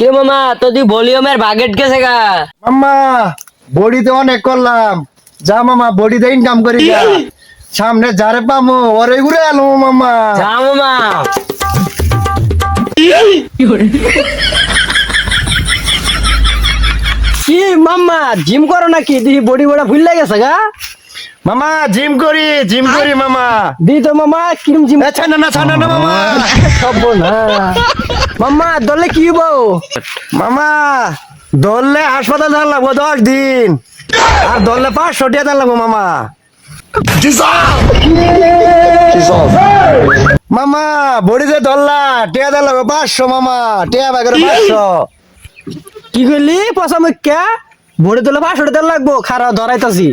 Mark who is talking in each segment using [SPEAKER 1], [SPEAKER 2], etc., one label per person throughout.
[SPEAKER 1] কে মামা তোদি ভলিউমের বাগেট গেছে গা।
[SPEAKER 2] মাম্মা বডিতে অনেক করলাম। যা মামা বডি বডিতে ইনকাম করি যা। সামনে যারে পামো ওরে ঘুরে আলো মাম্মা।
[SPEAKER 1] যা মামা। কি মাম্মা জিম করো নাকি? দি বডি বড়া ভুল গেছে গা।
[SPEAKER 2] মামা জিম করি জিম করি মামা
[SPEAKER 1] দি তো মামা কিরম জিম
[SPEAKER 2] এ ছানা না ছানা না মামা
[SPEAKER 1] সব না মাম্মা দলে কি হব
[SPEAKER 2] মামা ধরলে হাসপাতাল যাওয়ার লাগবো দশ দিন। আর ধরলে পাঁচশো টাকা লাগবো মামা। মামা বডিতে ধরলা টিয়া দেওয়ার লাগবো পাঁচশো মামা। টিয়া বাগের পাঁচশো।
[SPEAKER 1] কি করলি পয়সা মুখ্যা বডি তোলে পাঁচশো টাকা লাগবো খারা ধরাইতাছি।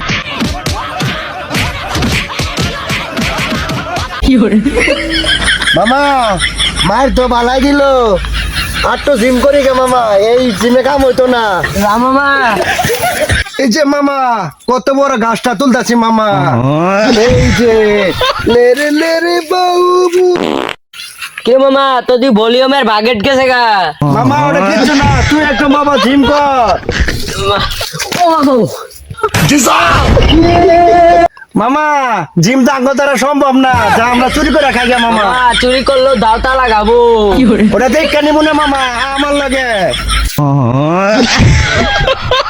[SPEAKER 2] মামা মায়ের তো বালাই দিল। আর তো জিম করি গে মামা এই জিমে কাম হইতো না।
[SPEAKER 1] মামা।
[SPEAKER 2] এই যে মামা কত বড় গাছটা তুলতাছি মামা। এই যে লেরে লেরে বাবু
[SPEAKER 1] কে মামা তোদি ভলিউমের বাগেট গেছে গা।
[SPEAKER 2] মামা ওটা কিচ্ছু না তুই একটু মামা জিম কর। মামা জিম তো আঙ্গ দ্বারা সম্ভব না। যা আমরা চুরি করে খাই গে মামা।
[SPEAKER 1] চুরি করলেও দাওতা লাগাবো।
[SPEAKER 2] ওটা দেখ কেন না মামা আমার লাগে।